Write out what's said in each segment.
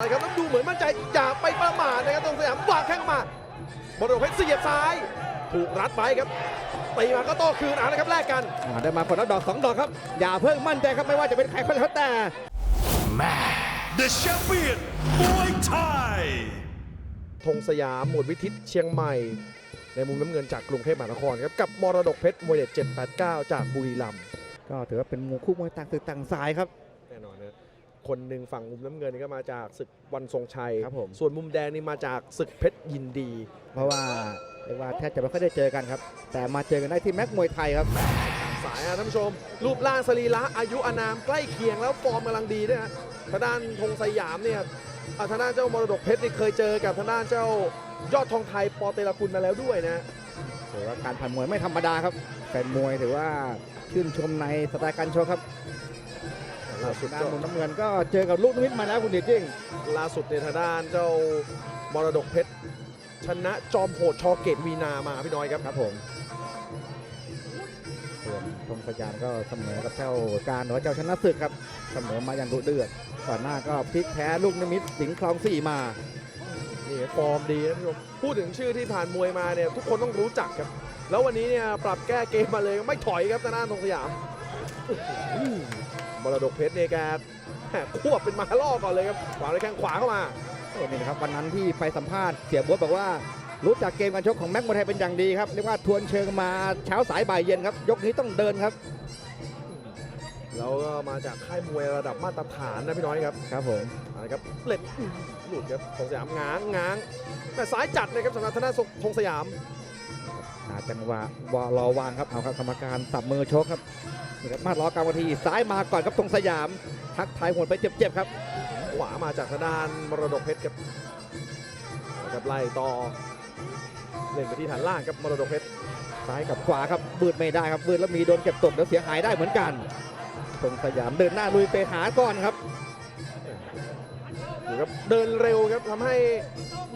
นะครับแล้วดูเหมือนมั่นใจอย่าไปประมาทนะครับตรงสยามวางแข้งมาบอลเพชรเสียบซ้าย ถูกรัดไปครับตีมาก็โต้คืนเอาละครับแลกกันอ่าได้มาคนละดอกสองดอกครับ อย่าเพิ่งมั่นใจครับไม่ว่าจะเป็นใครก็แล้วแต่ The champion, Muay Thai. ธงสยามหมวดวิทิตเชียงใหม่ ในมุมน้ำเงินจากกรุงเทพมหานครครับกับมรดกเพชรมวยเด็ด789 จากบุรีรัมย์ ก็ถือว่าเป็นมวยคู่มวยต่างตึกต่างสายครับแน่นอนนะ คนหนึ่งฝั่งมุมน้ำเงินนี่ก็มาจากศึกวันทรงชัยครับผมส่วนมุมแดงนี่มาจากศึกเพชรยินดี เพราะว่าเรียกว่าแทบจะไม่ค่อยได้เจอกันครับ แต่มาเจอกันได้ที่แม็กมวยไทยครับ สายอะท่านผู้ชม รูปร่างสรีระอายุอานามใกล้เคียงแล้วฟอร์มกำลังดีด้วยนะทางด้านธงสยามเนี่ยอะทางด้านเจ้ามรดกเพชรนี่เคยเจอกับทางด้านเจ้ายอดทองไทยปอเตลกุลมาแล้วด้วยนะถือว่าการผ่านมวยไม่ธรรมดาครับแฟนมวยถือว่าชื่นชมในสไตล์การชกครับ ล่าสุดด้านก็มุมน้ำเงินก็เจอกับลูกนิมิตมาแล้วคุณเดียจริงล่าสุดในยทางด้านเจ้ามรดกเพชรชนะจอมโหดชอเกตวีนามาพี่น้อยครับครับผมส่วนธงสยามก็เสมอกับเจ้าการหรือว่าเจ้าชนะศึกครับเสมอมาอย่างดุเดือดก่อนหน้าก็พลิกแพ้ลูกนิมิตสิงห์คลองสี่มานี่ฟอร์มดีนะท่านผู้ชมพูดถึงชื่อที่ผ่านมวยมาเนี่ยทุกคนต้องรู้จักครับ แล้ววันนี้เนี่ยปรับแก้เกมมาเลยไม่ถอยครับทางด้านธงสยามอื้อหือ มรดกเพชรเนี่ยแกแหม่ควบเป็นมาล่อก่อนเลยครับวางด้วยแข้งขวาเข้ามาโอ้นี่นะครับวันนั้นที่ไปสัมภาษณ์เสียบ๊วยบอกว่ารู้จักเกมการชกของแม็กมวยไทยเป็นอย่างดีครับเรียกว่าทวนเชิงมาเช้าสายบ่ายเย็นครับ ยกนี้ต้องเดินครับแล้วก็มาจากค่ายมวยระดับมาตรฐานนะพี่น้อยครับครับผมเอาละครับเล็ดอื้อหลุดครับธงสยามง้างง้างแต่ซ้ายจัดนะครับสำหรับทางด้านธงสยาม หาจังหวะวอรอวางครับเอาครับกรรมการสับมือชกครับนี่ครับมาล้อกลางวันทีซ้ายมาก่อนครับตรงสยาม ทักทายหัวไปเจ็บๆครับ ขวามาจากทางด้านมรดกเพชรครับนะครับไล่ต่อเล่นไปที่ฐานล่างครับมรดกเพชรซ้ายกับขวาครับบืดไม่ได้ครับบืดแล้วมีโดนเก็บตกแล้วเสียหายได้เหมือนกันตรงสยามเดินหน้าลุยไปหาก่อนครับดูครับเดินเร็วครับทำให้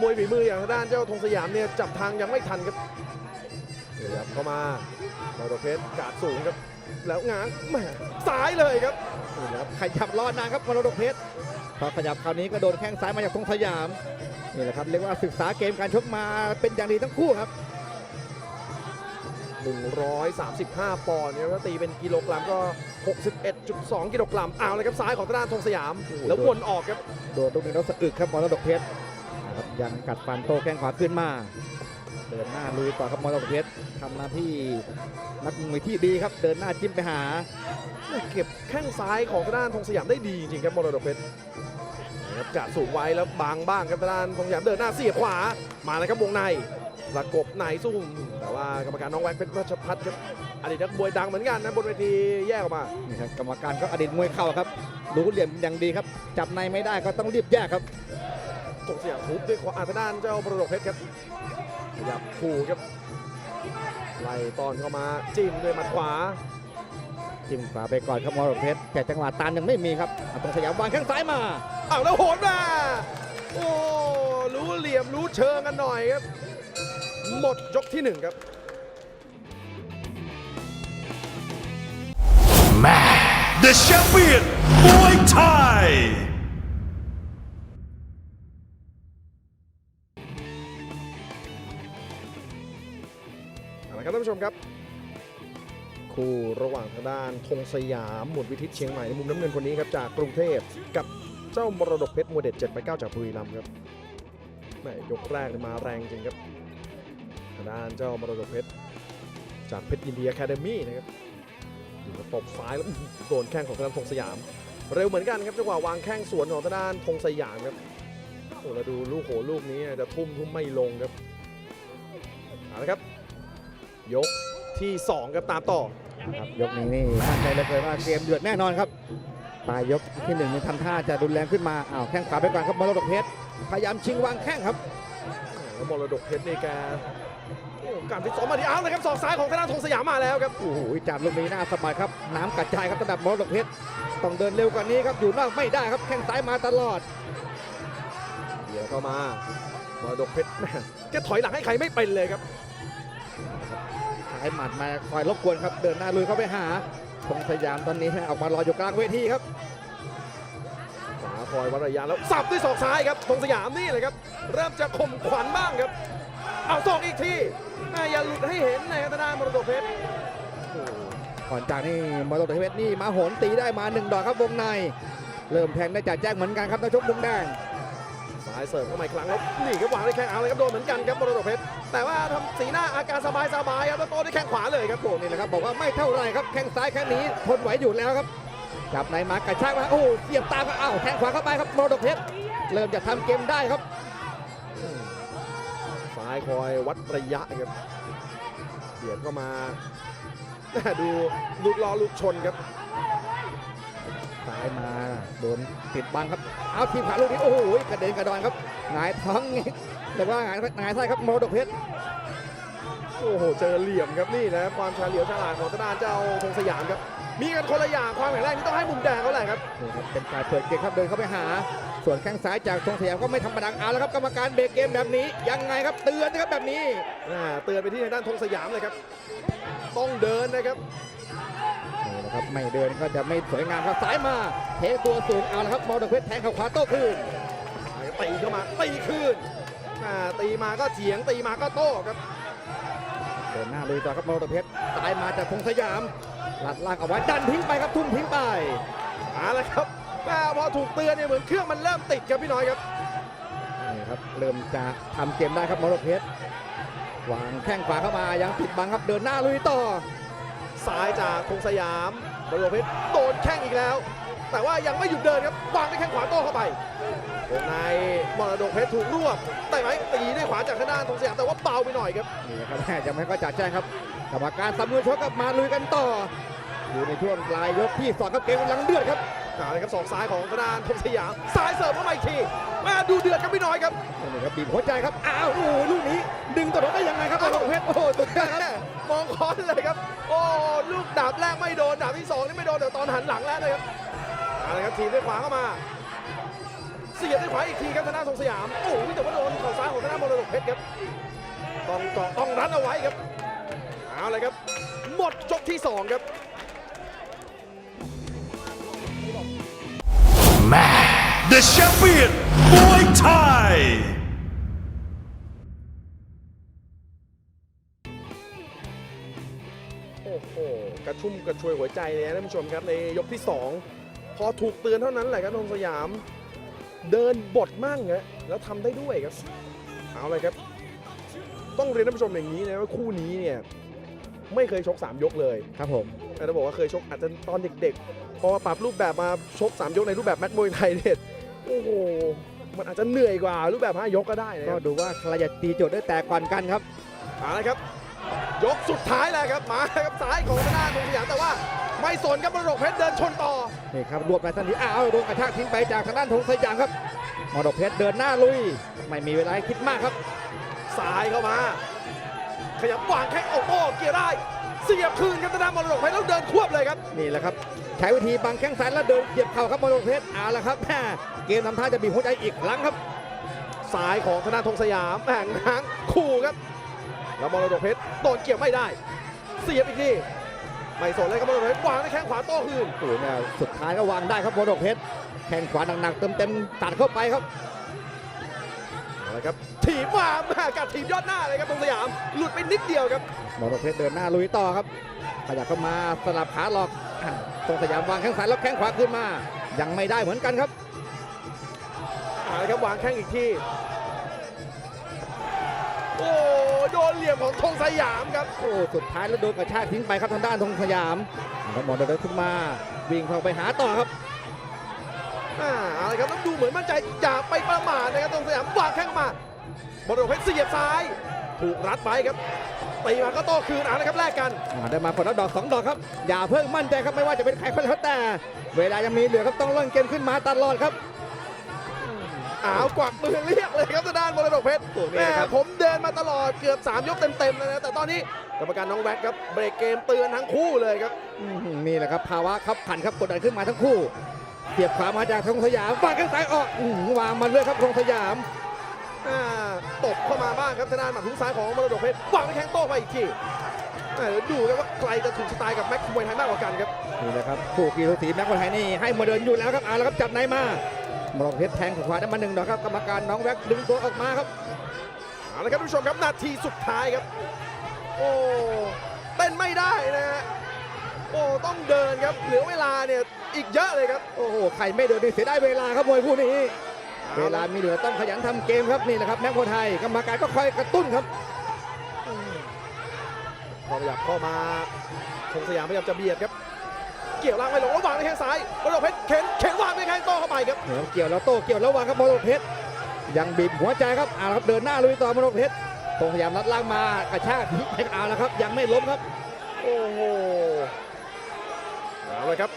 มวยฝีมืออย่างทางด้านเจ้าธงสยามเนี่ยจับทางยังไม่ทันครับ ขยับเข้ามามรดกเพชรกาดสูงครับ แล้วง้างแหมซ้ายเลยครับนี่นะครับขยับรอนานครับมรดกเพชรพอขยับคราวนี้ก็โดนแข้งซ้ายมาจากตรงสยามนี่แหละครับเรียกว่าศึกษาเกมการชกมาเป็นอย่างดีทั้งคู่ครับ 135 ปอนด์เนี่ยถ้าตีเป็นกิโลกรัมก็ 61.2 กิโลกรัมเอาเลยครับซ้ายของทางด้านธงสยามแล้ววนออกครับ โดนลูกนี้แล้วสะอึกครับมรดกเพชรนะครับยังกัดฟันโต้แข้งขวาขึ้นมา เดินหน้าลุยต่อครับมรดกเพชรทำหน้าที่นักมวยที่ดีครับ เดินหน้าจิ้มไปหาเก็บแข้งซ้ายของทางด้านธงสยามได้ดีจริงๆครับมรดกเพชรนะครับกาดสูงไว้แล้วบางบ้างครับทางด้านธงสยามเดินหน้าเสียบขวามาเลยครับวงในประกบในสู้แต่ว่ากรรมการน้องแว็กเพชรราชพัฒน์ครับอดีตนักมวยดังเหมือนกันนะบนเวทีแยกออกมานี่ครับกรรมการก็อดีตมวยเข่าครับรู้เหลี่ยมอย่างดีครับ จับในไม่ได้ก็ต้องรีบแยกครับธงสยามทุบด้วยขวาทางด้านเจ้ามรดกเพชรครับ ขยับขู่ครับไล่ตอนเข้ามาจิ้มด้วยหมัดขวาจิ้มขวาไปก่อนครับมรดกเพชรแต่จังหวะตานยังไม่มีครับเอาตรงสยามวางแข้งซ้ายมาอ้าวแล้วโหนมาโอ้รู้เหลี่ยมรู้เชิงกันหน่อยครับ หมดยกที่หนึ่งครับ The champion, Muay Thai. ละครับท่านผู้ชมครับ คู่ระหว่างทางด้านธงสยามหมุนวิทิตเชียงใหม่ในมุมน้ำเงินคนนี้ครับจากกรุงเทพกับเจ้ามรดกเพชรมวยเด็ด7ไป9จากบุรีรัมย์ครับแม่ยกแรกมาแรงจริงครับทางด้านเจ้ามรดกเพชรจากเพชรยินดีอะคาเดมี่นะครับอยู่กับตบซ้ายแล้วโดนแข้งของทางด้านธงสยาม เร็วเหมือนกันครับจังหวะวางแข้งสวนของทางด้านธงสยามครับโอ้แล้วดูลูกโหลูกนี้จะทุ่มทุ่มไม่ลงครับ ที่ 2 ครับตามต่อครับยกนี้นี่มั่นใจเหลยว่าเกมเดือดแน่นอนครับปลายยกที่หนึ่งนี่ทำท่าจะรุนแรงขึ้นมาอ้าวแข้งขวาไปก่อนครับมรดกเพชรพยายามชิงวางแข้งครับแล้วมรดกเพชรนี่แกโอ้การฟิตซ้อมมาดีเอาเลยครับศอกซ้ายของธนาธงสยามมาแล้วครับโอ้โหจับลูกนี้หน้าสบายครับน้ำกระจายครับระดับมรดกเพชรต้องเดินเร็วกว่านี้ครับอยู่นอกไม่ได้ครับแข้งซ้ายมาตลอดเดี๋ยวเข้ามามรดกเพชรแม่แกถอยหลังให้ใครไม่เป็นเลยครับ สายหมัดมาคอยรบกวนครับ เดินหน้าลุยเข้าไปหาธงสยามตอนนี้ให้ออกมารออยู่กลางเวทีครับขวาคอยวัดระยะแล้วสับด้วยศอกซ้ายครับธงสยามนี่เลยครับ เริ่มจะข่มขวัญบ้างครับ เอาศอกอีกทีแม่อย่าหลุดให้เห็นในทางด้านมรดกเพชรก่อนจากนี่มอเตอร์เพชรนี่มาโหนตีได้มาหนึ่งดอกครับวงใน เริ่มแทงได้จัดแจ้งเหมือนกันครับนักชกมุมแดงายเสิร์ฟเข้ามาอีกครั้งแล้วนี่ครับวางด้วยแข้งเอาเลยครับโดนเหมือนกันครับมรดกเพชรแต่ว่าทำสีหน้าอาการสบายสบายๆครับแล้วโต้ด้วยแข้งขวาเลยครับโอ้นี่แหละครับบอกว่าไม่เท่าไหรครับแข้งซ้ายแค่นี้ทนไหวอยู่แล้วครับจับในมากระชากมาโอ้เสียบตามก็อ้าวแทงขวาเข้าไปครับมรดกเพชรเริ่มจะทำเกมได้ครับซ้ายคอยวัดระยะครับเบียดเข้ามาแม่ดูลูกล้อลูกชนครับ ซ้ายมาโดนปิดบังครับ เอาทีมขาลูกนี้โอ้โหกระเด็นกระดอนครับหงายท้องแต่ว่าหงายหงายไส้ครับมรดกเพชรโอ้โหเจอเหลี่ยมครับนี่นะความชาญเหลียวฉลาดของทางด้านเจ้าธงสยามครับ มีกันคนละอย่างความแข็งแรงนี่ต้องให้มุมแดงเขาแหละครับนี่ครับเป็นการเปิดเกมครับเดินเข้าไปหา ส่วนแข้งซ้ายจากธงสยามก็ไม่ธรรมดาเอาแล้วครับกรรมการเบรกเกมแบบนี้ยังไงครับเตือนนะครับแบบนี้อ่าเตือนไปที่ทางด้านธงสยามเลยครับ ต้องเดินนะครับนี่นะ ครับไม่เดินก็จะไม่สวยงามครับซ้ายมาเทตัวสูงเอาละครับมรดกเพชรแทงเข่าขวาโต้คืนตีเข้ามาตีคืนตีมาก็เถียงตีมาก็โต้ครับเดินหน้าลุยต่อครับมรดกเพชรตายมาจากธงสยามหลัดล่างเอาไว้ดันทิ้งไปครับทุ่มทิ้งไปเอาละครับแม่พอถูกเตือนเนี่ยเหมือนเครื่องมันเริ่มติดครับพี่น้อยครับนี่ครับเริ่มจะทำเกมได้ครับมรดกเพชรวางแข้งขวาเข้ามายังปิดบังครับเดินหน้าลุยต่อ ซ้ายจากธงสยามบริโภเพชรโดนแข้งอีกแล้ว แต่ว่ายังไม่หยุดเดินครับวางด้วยแข้งขวาโต้เข้าไปวงในมรดกเพชรถูกรวบแต่ไหมตีด้วยขวาจากข้างด้านธงสยามแต่ว่าเบาไปหน่อยครับนี่นะครับแม่ยังไม่ก็จัดแจ้งครับกรรมการสำรวจชกกับมาลุยกันต่อ อยู่ในช่วงปลายยกที่สองครับเกมกำลังเดือดครับ เอาเลยครับศอกซ้ายของทางด้านธงสยามซ้ายเสิร์ฟเข้ามาอีกทีแมาดูเดือดครับพี่น้อยครับนี่ครับบีบหัวใจครับอ้าวโอ้โหลูกนี้ ดึงตัวได้ยังไงครับมรดกเพชรโอ้โหสุดยอดครับ แม่มองค้อนเลยครับ โอ้ลูกดาบแรกไม่โดนดาบที่สองนี่ไม่โดนแต่ตอนหันหลังแล้วนะครับเอาเลยครับทีมด้วยขวาเข้ามา เสียบด้วยขวาอีกทีครับทางด้านธงสยามโอ้โหแต่ว่าโดนเข่าซ้ายของทางด้านมรดกเพชรครับต้องเกาะต้องรัดเอาไว้ครับเอาเลยครับ หมดจบที่สองครับ The champion, Muay Thai. โอ้โห กระชุ่มกระชวยหัวใจเลยนะท่านผู้ชมครับในยกที่ 2 พอถูกเตือนเท่านั้นแหละครับธงสยาม เดินบทมั่งฮะแล้วทำได้ด้วยครับ เอาเลยครับ ต้องเรียนท่านผู้ชมอย่างนี้นะว่าคู่นี้เนี่ยไม่เคยชก 3 ยกเลยครับผมแต่จะบอกว่าเคยชกอาจจะตอนเด็กๆ พอมาปรับรูปแบบมาชก 3 ยกในรูปแบบแมตช์มวยไทยเนี่ยโอ้โหมันอาจจะเหนื่อยกว่ารูปแบบ5ยกก็ได้นะคก็รับดูว่าใครจะตีโจทย์ได้แตกก่อนกันครับเอาละครับ ยกสุดท้ายแล้วครับมาครับซ้ายของทางด้านธงสยามแต่ว่า ไม่สนครับมรดกเพชรเดินชนต่อ นี่ครับรวบไปทันทีอ้าวโดนกระชากทิ้งไปจากทางด้านธงสยามครับมรดกเพชรเดินหน้าลุย ไม่มีเวลาให้คิดมากครับ ซ้ายเข้ามา ขยับวางแข้งโอ้โหเกียร์ได้ เสียบคืนครับทางด้านมรดกเพชรแล้วเดินควบเลยครับ นี่แหละครับใช้วิธีบังแข้งซ้ายแล้วเดินเหยียบเข่าครับมรดกเพชรเอาละครับแม่เกมทำท่าจะบีบหัวใจอีกครั้งครับซ้ายของธนาธงสยามแห่งหางคู่ครับแล้วมรดกเพชรโดนเกี่ยวไม่ได้ เสียบอีกทีไม่สนเลยครับมรดกเพชรวางด้วยแข้งขวาโต้คืนโอ้โหเนี่ยสุดท้ายก็วางได้ครับมรดกเพชรแข้งขวาหนักๆเต็มๆตัดเข้าไปครับ เอาละครับถีบมาแม่กัดถีบยอดหน้าเลยครับธงสยามหลุดไปนิดเดียวครับมรดกเพชรเดินหน้าลุยต่อครับขยับเข้ามาสลับขาหลอกอะตรงสยามวางแข้งซ้ายแล้วแข้งขวาขึ้นมา ยังไม่ได้เหมือนกันครับเอาละครับวางแข้งอีกทีโอ้โดนเหลี่ยมของธงสยามครับโอ้สุดท้ายแล้วโดนกระชากทิ้งไปครับทางด้านธงสยามแล้วมรดกเพชรขึ้นมาวิ่งเข้าไปหาต่อครับอ่า เอาละครับแล้วดูเหมือนมั่นใจอย่าไปประมาทนะครับธงสยามวางแข้งมาบอลเพชรเสียบซ้าย ถูกรัดไปครับตีมาก็โต้คืนเอาละครับแลกกันอ่าได้มาคนละดอกสองดอกครับ อย่าเพิ่งมั่นใจครับไม่ว่าจะเป็นใครก็แล้วแต่ เวลายังมีเหลือครับต้องเล่นเกมขึ้นมาตลอดครับอ้าวกวักมือเรียกเลยครับทางด้านมรดกเพชรโอ้นี่แม่นะครับผมเดินมาตลอดเกือบ 3 ยกเต็มๆเลยนะแต่ตอนนี้กรรมการน้องแว็กครับเบรกเกมเตือนทั้งคู่เลยครับอื้อหือนี่แหละครับภาวะขับขันครับกดดันขึ้นมาทั้งคู่ เสียบขวามาจากธงสยามวางข้างซ้ายออกอื้อหือวางมาเรื่อยครับธงสยามอ่าตบเข้ามาบ้างครับทางด้านหมัดทุกซ้ายของมรดกเพชรวางไปแข้งโต้ไปอีกทีอ่าเดี๋ยวดูกันว่าใครจะถูกสไตล์กับแม็กซ์มวยไทยมากกว่ากันครับ นี่แหละครับคู่กีฬาสีแม็กคนไทยนี่ให้มาเดินอยู่แล้วครับเอาละครับจับในมามรดกเพชรแทงขวาได้มาหนึ่งดอกครับกรรมการน้องแว็กดึงตัวออกมาครับ เอาละครับทุกผู้ชมครับนาทีสุดท้ายครับ โอ้เต้นไม่ได้นะฮะ โอ้ต้องเดินครับเหลือเวลาเนี่ยอีกเยอะเลยครับโอ้โหใครไม่เดินนี่เสียได้เวลาครับมวยคู่นี้ เวลามีเหลือต้องขยันทำเกมครับนี่แหละครับแม็กโคไทยกรรมการก็คอยกระตุ้นครับพอขยับเข้ามาธงสยามพยายามจะเบียดครับ เกี่ยวล่างไม่ลงระหว่างในแข้งซ้ายมรดกเพชรเข็นเข็นวางในแข้งโต้เข้าไปครับเหนียวเกี่ยวแล้วโต้เกี่ยวแล้ววางครับมรดกเพชรยังบีบหัวใจครับเอาละครับเดินหน้าลุยต่อมรดกเพชรตรงพยายามรัดล่างมากระชากให้เอาละครับ ยังไม่ล้มครับ โอ้โห เอาเลยครับ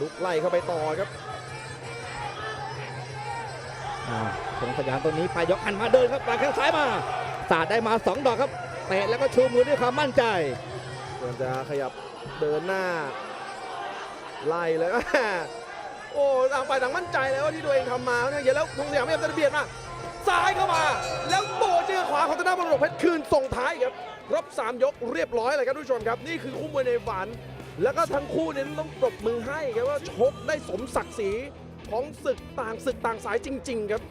ลุกไล่เข้าไปต่อครับอ่าตรงพยายามตัวนี้ไปยกหันมาเดินครับปาดแข้งซ้ายมา สาดได้มาสองดอกครับเตะแล้วก็ชูมือด้วยความมั่นใจเตรียมจะขยับเดินหน้า ไล่เลยโอ้ต่างฝ่ายต่างมั่นใจแล้วว่าที่ตัวเองทำมาเนี่ยเดี๋ยวแล้วธงสยามพยายามจะเบียดมาซ้ายเข้ามา แล้วโบเจอขวาของธนาบรดกเพชรคืนส่งท้ายครับ ครบ 3 ยกเรียบร้อยเลยครับทุกผู้ชมครับ นี่คือคู่มวยในฝัน แล้วก็ทั้งคู่เน้นต้องปรบมือให้ครับว่าชกได้สมศักดิ์ศรีของศึกต่างศึกต่างสายจริง ๆ ครับ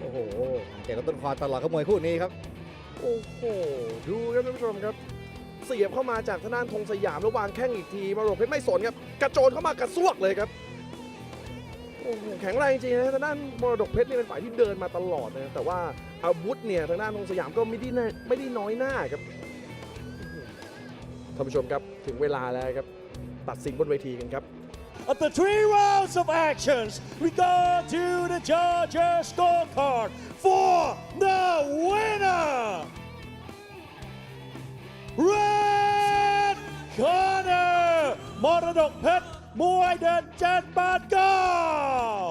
โอ้โหเก่งกับต้นคอตลอดครับมวยคู่นี้ครับ โอ้โห ดูครับท่านผู้ชมครับ เสียบเข้ามาจากทางด้านธงสยามแล้ววางแข้งอีกทีมรดกเพชรไม่สนครับ กระโจนเข้ามากระซวกเลยครับโอ้โหแข็งแรงจริงนะทางด้านมรดกเพชรนี่เป็นฝ่ายที่เดินมาตลอดนะแต่ว่าอาวุธเนี่ยทางด้านธงสยามก็ไม่ได้น่าไม่ได้น้อยหน้าครับ ท่านผู้ชมครับถึงเวลาแล้วครับ ตัดสินบนเวทีกันครับ After three rounds of actions, we go to the judges' scorecard for the winner. Red corner มรดกเพชรมวยเด็ดเจ็ดแปดเก้า